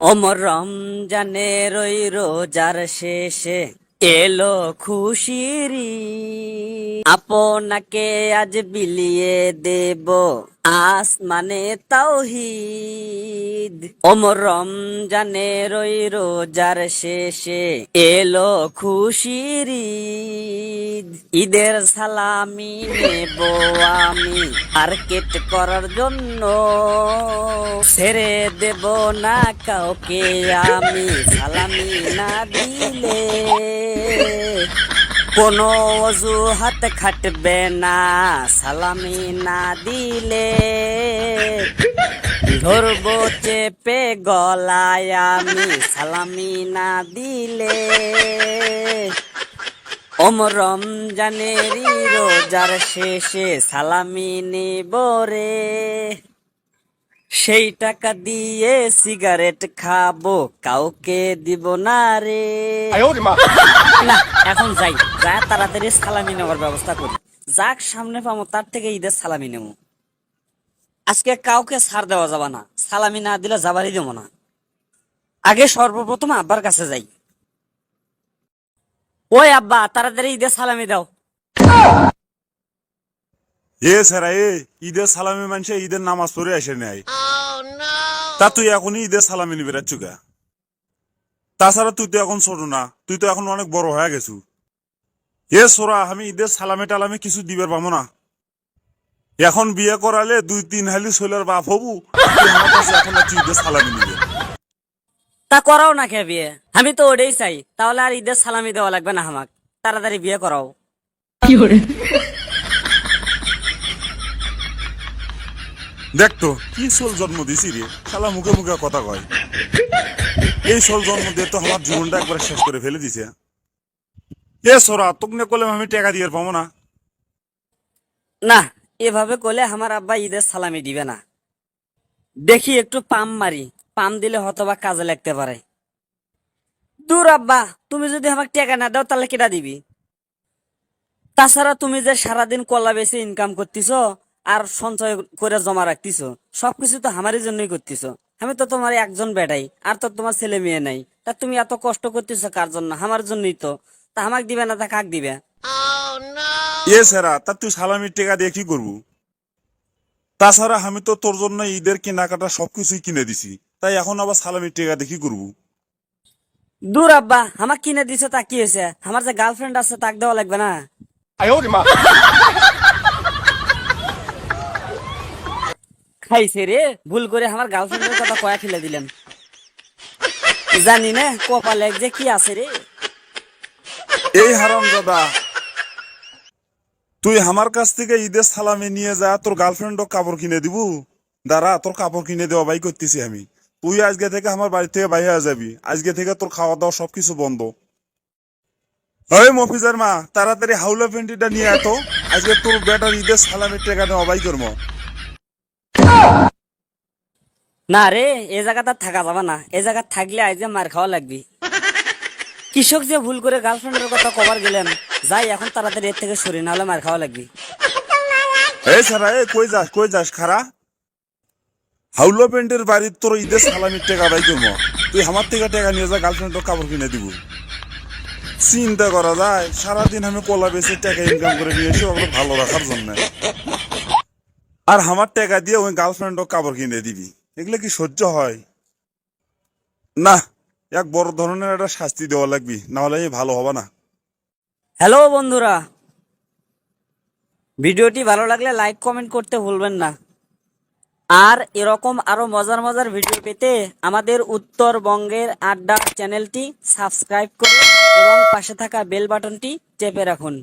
অমর রমজানের ওই রোজার শেষে এলো খুশিরি। আপনাকে আজ বিলিয়ে দেব আসমানে তাওহিদ। অমর রমজানের ওই রোজার শেষে এলো খুশির ঈদের সালামি নেব আমি মার্কেট করার জন্য। ছেড়ে দেব না কাউকে আমি, সালামি না দিলে। কোনো অজুহাত খাটবে না, সালামি না দিলে। ধরবো চেপে গলায় আমি, সালামি না দিলে। অমরম রমজানেরই রোজার শেষে সালামি নিব রে। সেই টাকা দিয়ে সিগারেট খাব কাউকে দিব না রে। না এখন যাই। যা তাড়াতাড়ি সালামি নেওয়ার ব্যবস্থা করি। যাক সামনে পাবো তার থেকে ঈদের সালামি নেব। আজকে কাউকে ছাড় দেওয়া যাবে না। সালামি না দিলে যাবারই দেবো না। আগে সর্বপ্রথম আব্বার কাছে যাই। ওই আব্বা তাড়াতাড়ি ঈদের সালামি দাও। এ স্যারা এ ঈদের সালামি মানুষে ঈদের নামাজ পড়ে আসে নাই। তা তুই এখনই ঈদের সালামি নিবে চুকা তাছাড়া তুই তো এখন ছোট না তুই তো এখন অনেক বড় হয়ে গেছু। এ সোরা আমি ঈদের সালামে টালামে কিছু দিবার পাবো না। এখন বিয়ে করালে দুই তিন হালি ছেলের বাপ হবু এখন তুই ঈদের সালামি নিবে। তা করাও না কে বিয়ে? আমি তো ওটাই চাই তাহলে আর ঈদের সালামি দেওয়া লাগবে না আমাক। তাড়াতাড়ি বিয়ে করাও। দেখ তো, কি সোল জন্ম দিছি রে? শালা মুখে মুখে কথা কয়। এই সোল জন্ম দিয়ে তো আমার জীবনটা একবার শেষ করে ফেলে দিছে। এ সোরা তোকে কলে আমি টাকা দিয়ে পাবো না। না, এভাবে করলে আমার আব্বা ঈদের সালামি দিবে না। দেখি একটু পাম মারি, পাম দিলে হয়তোবা কাজে লাগতে পারে। দূর আব্বা, তুমি যদি আমাকে টাকা না দাও, তাহলে কেটা দিবি? তাছাড়া তুমি যে সারাদিন কলা বেশি ইনকাম করতেছ আর সঞ্চয় করে জমা রাখতেছ। সবকিছু তো আমারই জন্যই করতেছ। আমি তো তোমার একজন বেটাই আর তো তোমার ছেলে মেয়ে নাই। তা তুমি এত কষ্ট করতেছ কার জন্য? আমার জন্যই তো। তা আমাকে দিবে না তা কাক দিবে? এ সেরা তা তুই সালামির টাকা দিয়ে কি করব? তাছাড়া আমি তো তোর জন্য ঈদের কেনাকাটা সবকিছুই কিনে দিছি। তাই এখন আবার সালামির টাকা দিয়ে কি করব? দূর আব্বা আমার কিনে দিছে তা কি হয়েছে? আমার যে গার্লফ্রেন্ড আছে তাক দেওয়া লাগবে না। খাইছে রে, ভুল করে আমার গার্লফ্রেন্ডের কথা কয়া ফেলে দিলেন। জানি না কপালে যে কি আছে রে। এই হারাম দাদা তুই আমার কাছ থেকে ঈদের সালামি নিয়ে যা, তোর গার্লফ্রেন্ডও কাপড় কিনে দিব। দাঁড়া, তোর কাপড় কিনে দেওয়া বাই করতেছি আমি। তুই আজকে থেকে আমার বাড়ি থেকে বাইরে যাবি। আজকে থেকে তোর খাওয়া দাওয়া সবকিছু বন্ধ। ওই মফিজার মা, তাড়াতাড়ি হাউলা পেন্টিটা নিয়ে এত আজকে তোর বেটার ঈদের সালামির টাকা নেওয়া বাই করব। না রে, এ জায়গাটা থাকা যাবে না। এ জায়গা থাকলে আজ মার খাওয়া লাগবি। কৃষক যে ভুল করে গার্লফ্রেন্ডের কথা কবার গেলেন, যাই, এখন তাড়াতাড়ি এর থেকে সরি না হলে মার খাওয়া লাগবি। সারা এই কই যাস কই যাস খারা? হাউলো পেন্টের বাড়ির তোর ঈদের সালামির টাকা বাই করব তুই আমার থেকে টাকা নিয়ে যা গার্লফ্রেন্ডের কাপড় কিনে দিব। চিন্তা করা যায়, সারাদিন আমি কলা বেচে টাকা ইনকাম করে নিয়ে এসে ভালো রাখার জন্য। আর আমার টাকা দিয়ে ওই গার্লফ্রেন্ডও কাপড় কিনে দিবি। এগুলো কি সহ্য হয়? না, এক বড় ধরনের একটা শাস্তি দেওয়া লাগবি না হলে ভালো হবে না। হ্যালো বন্ধুরা, ভিডিওটি ভালো লাগলে লাইক, কমেন্ট করতে ভুলবেন না। আর এরকম আরও মজার মজার ভিডিও পেতে আমাদের উত্তরবঙ্গের আড্ডা চ্যানেলটি সাবস্ক্রাইব করুন এবং পাশে থাকা বেল বাটনটি চেপে রাখুন।